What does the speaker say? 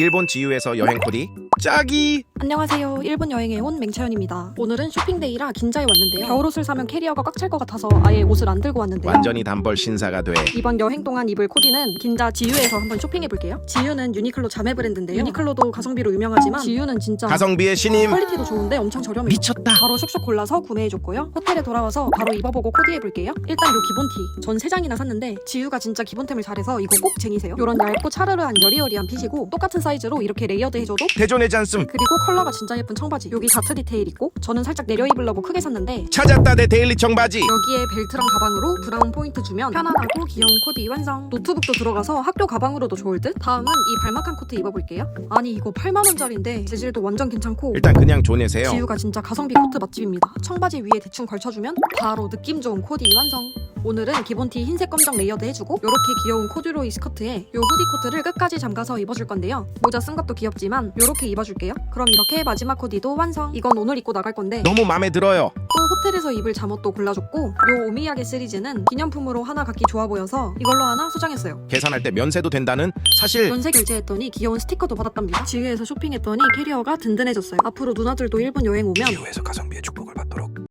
일본 지유에서 여행 코디 짝이 안녕하세요. 일본 여행에 온 맹채연입니다. 오늘은 쇼핑데이라 긴자에 왔는데요. 겨울옷을 사면 캐리어가 꽉 찰 것 같아서 아예 옷을 안 들고 왔는데요. 완전히 단벌 신사가 돼 이번 여행 동안 입을 코디는 긴자 지유에서 한번 쇼핑해볼게요. 지유는 유니클로 자매 브랜드인데요. 유니클로도 가성비로 유명하지만 지유는 진짜 가성비의 신임 퀄리티도 좋은데 엄청 저렴해요. 미쳤다 바로 슉슉 골라서 구매해줬고요. 호텔에 돌아와서 바로 입어보고 코디해볼게요. 일단 요 기본 티. 전세 장이나 샀는데 지유가 진짜 기본템을 잘해서 이거 꼭 쟁이세요. 요런 얇고 차르르한 여리여리한 핏이고 똑같은 사이즈로 이렇게 레이어드 해줘도 대존해지 않음 그리고 컬러가 진짜 예쁜 청바지. 여기 다트 디테일 있고 저는 살짝 내려 입으려고 크게 샀는데 찾았다 내 데일리 청바지 여기에 벨트랑 가방으로 브라운 포인트 주면 편안하고 귀여운 코디 완성. 노트북도 들어가서 학교 가방으로도 좋을 듯. 다음은 이 발막한 코트 입어볼게요. 아니 이거 8만 원짜리인데 재질도 완전 괜찮고 일단 그냥 조내세요 지우가 진짜 가성비 코트 맛집입니다. 청바지 위에 대충 걸쳐주면 바로 느낌 좋은 코디 완성. 오늘은 기본티 흰색 검정 레이어드 해주고 이렇게 귀여운 코듀로이 스커트에 요 후디 코트를 끝까지 잠가서 입어줄 건데요. 모자 쓴 것도 귀엽지만 이렇게 입어줄게요. 그럼 이렇게 마지막 코디도 완성. 이건 오늘 입고 나갈 건데 너무 마음에 들어요 또 호텔에서 입을 잠옷도 골라줬고 요 오미야게 시리즈는 기념품으로 하나 갖기 좋아 보여서 이걸로 하나 소장했어요. 계산할 때 면세도 된다는 사실 연세 결제했더니 귀여운 스티커도 받았답니다. 지유에서 쇼핑했더니 캐리어가 든든해졌어요. 앞으로 누나들도 일본 여행 오면 지유에서 가성비의 축복